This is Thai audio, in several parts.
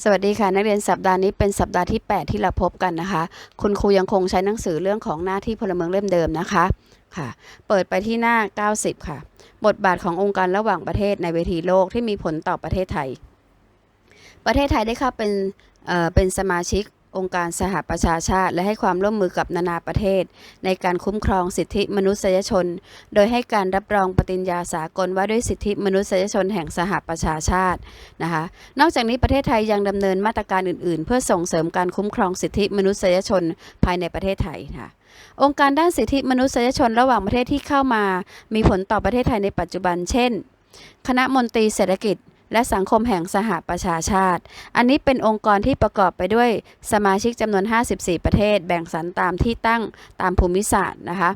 สวัสดีค่ะ นักเรียนสัปดาห์นี้เป็นสัปดาห์ที่ 8 ที่เราพบกันนะคะ คุณครูยังคงใช้หนังสือเรื่องของหน้าที่พลเมืองเล่มเดิมนะคะค่ะ เปิดไปที่หน้า 90 ค่ะ บทบาทขององค์การระหว่างประเทศในเวทีโลกที่มีผลต่อประเทศไทย ประเทศไทยได้เข้าเป็นเออเป็นสมาชิก องค์การสหประชาชาติ และให้ความร่วมมือกับนานาประเทศ ในการคุ้มครองสิทธิมนุษยชน โดยให้การรับรองปฏิญญาสากลว่าด้วยสิทธิมนุษยชนแห่งสหประชาชาตินะคะนอกจากนี้ประเทศไทยยังดำเนินมาตรการอื่น ๆ เพื่อส่งเสริมการคุ้มครองสิทธิมนุษยชนภายในประเทศไทยค่ะองค์การด้านสิทธิมนุษยชนระหว่างประเทศที่เข้ามา มีผลต่อประเทศไทยในปัจจุบัน เช่น คณะมนตรีเศรษฐกิจ และสังคมแห่งสหประชาชาติ อันนี้เป็นองค์กรที่ประกอบไปด้วยสมาชิกจำนวน 54 ประเทศ แบ่งสรรตามที่ตั้งตามภูมิศาสตร์นะคะ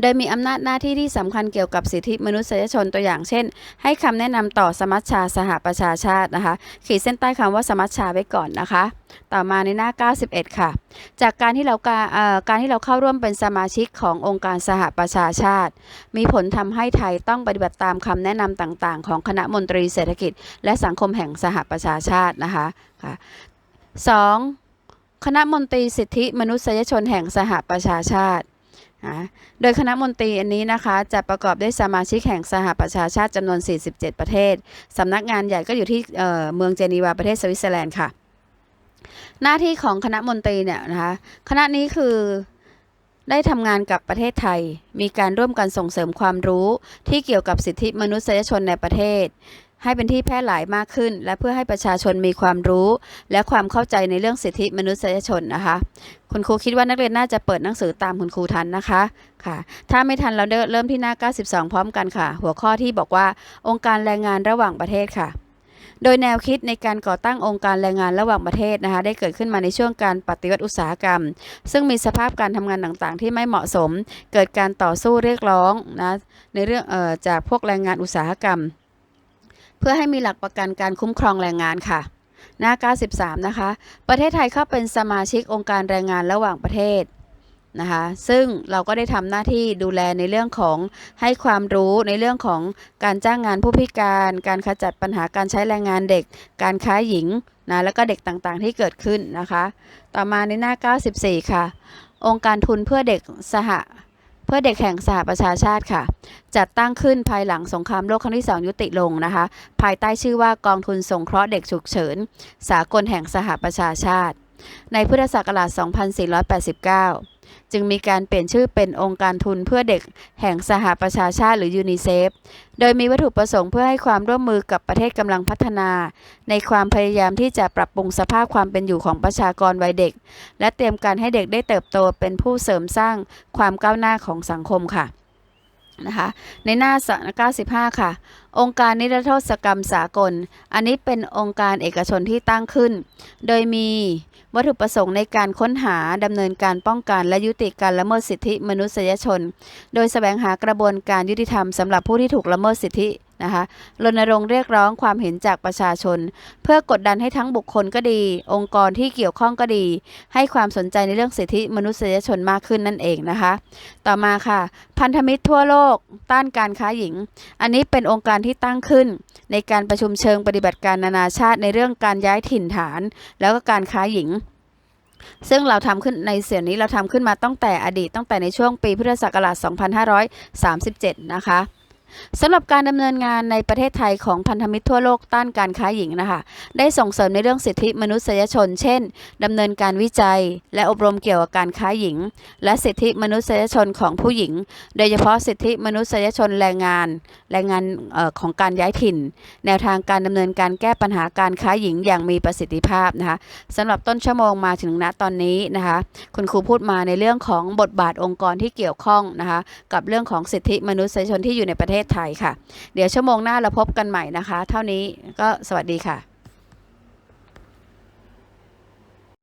โดยมีอำนาจหน้าที่ที่สำคัญเกี่ยวกับสิทธิมนุษยชนตัวอย่างเช่น ให้คำแนะนำต่อสมัชชาสหประชาชาตินะคะ ขีดเส้นใต้คำว่าสมัชชาไว้ก่อนนะคะ ต่อมาในหน้า 91 ค่ะ จากการที่เราการการที่เราเข้าร่วมเป็นสมาชิกขององค์การสหประชาชาติ มีผลทำให้ไทยต้องปฏิบัติตามคำแนะนำต่างๆ ของคณะมนตรีเศรษฐกิจ และสังคมแห่งสหประชาชาตินะคะค่ะสองคณะมนตรีสิทธิมนุษยชนแห่งสหประชาชาติ โดยคณะมนตรีอันนี้นะคะจะประกอบด้วยสมาชิกแห่งสหประชาชาติจำนวน 47 ประเทศ สำนักงานใหญ่ก็อยู่ที่เอ่อเมืองเจนีวาประเทศสวิตเซอร์แลนด์ค่ะ หน้าที่ของคณะมนตรีเนี่ยนะคะคณะนี้คือได้ทำงานกับประเทศไทย มีการร่วมกันส่งเสริมความรู้ที่เกี่ยวกับสิทธิมนุษยชนในประเทศให้เป็นที่แพร่หลายมากขึ้น และเพื่อให้ประชาชนมีความรู้ และความเข้าใจในเรื่องสิทธิมนุษยชนนะคะ คุณครูคิดว่านักเรียนน่าจะเปิดหนังสือตามคุณครูทันนะคะค่ะ ถ้าไม่ทันเราเริ่มที่หน้า 92 พร้อมกันค่ะ หัวข้อที่บอกว่าองค์การแรงงานระหว่างประเทศค่ะโดยแนวคิดในการก่อตั้งองค์การแรงงานระหว่างประเทศนะคะ ได้เกิดขึ้นมาในช่วงการปฏิวัติอุตสาหกรรม ซึ่งมีสภาพการทำงานต่างๆ ที่ไม่เหมาะสม เกิดการต่อสู้เรียกร้องนะในเรื่องออจากพวกแรงงานอุตสาหกรรม พื่อให้มีหลักประกันการคุ้มครองแรงงานค่ะ หน้า 93 นะคะ ประเทศไทยเข้าเป็นสมาชิกองค์การแรงงานระหว่างประเทศนะคะ ซึ่งเราก็ได้ทำหน้าที่ดูแลในเรื่องของให้ความรู้ในเรื่องของการจ้างงานผู้พิการ การขจัดปัญหาการใช้แรงงานเด็ก การค้าหญิงนะแล้วก็เด็กต่างๆที่เกิดขึ้นนะคะ ต่อมาในหน้า 94 ค่ะ องค์การทุนเพื่อเด็กสห เพื่อเด็กแห่งสหประชาชาติค่ะ จัดตั้งขึ้นภายหลังสงครามโลกครั้งที่2ยุติลงนะคะ ภายใต้ชื่อว่ากองทุนสงเคราะห์เด็กฉุกเฉิน สากลแห่งสหประชาชาติ ในพุทธศักราช 2489 จึงมีการเปลี่ยนชื่อเป็นองค์การทุนเพื่อเด็กแห่งสหประชาชาติหรือยูนิเซฟ โดยมีวัตถุประสงค์เพื่อให้ความร่วมมือกับประเทศกำลังพัฒนา ในความพยายามที่จะปรับปรุงสภาพความเป็นอยู่ของประชากรวัยเด็ก และเตรียมการให้เด็กได้เติบโตเป็นผู้เสริมสร้างความก้าวหน้าของสังคมค่ะ นะคะในหน้า95 ค่ะ องค์การนิรโทษกรรมสากล อันนี้เป็นองค์การเอกชนที่ตั้งขึ้น โดยมีวัตถุประสงค์ในการค้นหาดำเนินการป้องกันและยุติการละเมิดสิทธิมนุษยชน โดยแสวงหากระบวนการยุติธรรมสำหรับผู้ที่ถูกละเมิดสิทธิ นะคะรณรงค์เรียกร้องความเห็นจากประชาชน เพื่อกดดันให้ทั้งบุคคลก็ดี องค์กรที่เกี่ยวข้องก็ดี ให้ความสนใจในเรื่องสิทธิมนุษยชนมากขึ้นนั่นเองนะคะ ต่อมาค่ะ พันธมิตรทั่วโลก ต้านการค้าหญิง อันนี้เป็นองค์การที่ตั้งขึ้น ในการประชุมเชิงปฏิบัติการนานาชาติในเรื่องการย้ายถิ่นฐาน แล้วก็การค้าหญิงซึ่งเราทำขึ้นในเสียงนี้เราทำขึ้นมาตั้งแต่อดีตตั้งแต่ในช่วงปีพุทธศักราช 2537 นะคะ สำหรับการดำเนินงานในประเทศไทยของพันธมิตรทั่วโลกต้านการค้าหญิงนะคะ ได้ส่งเสริมในเรื่องสิทธิมนุษยชน เช่นดำเนินการวิจัย และอบรมเกี่ยวกับการค้าหญิง และสิทธิมนุษยชนของผู้หญิง โดยเฉพาะสิทธิมนุษยชนแรงงาน แรงงานออของการย้ายถิ่น แนวทางการดำเนินการแก้ปัญหาการค้าหญิงอย่างมีประสิทธิภาพนะคะสำหรับต้นชั่วโมงมาถึงณตอนนี้นะคะ คุณครูพูดมาในเรื่องของบทบาทองค์กรที่เกี่ยวข้องนะคะกับเรื่องของสิทธิมนุษยชนที่อยู่ในประเทศประเทศไทยค่ะ เดี๋ยวชั่วโมงหน้าเราพบกันใหม่นะคะ เท่านี้ก็สวัสดีค่ะ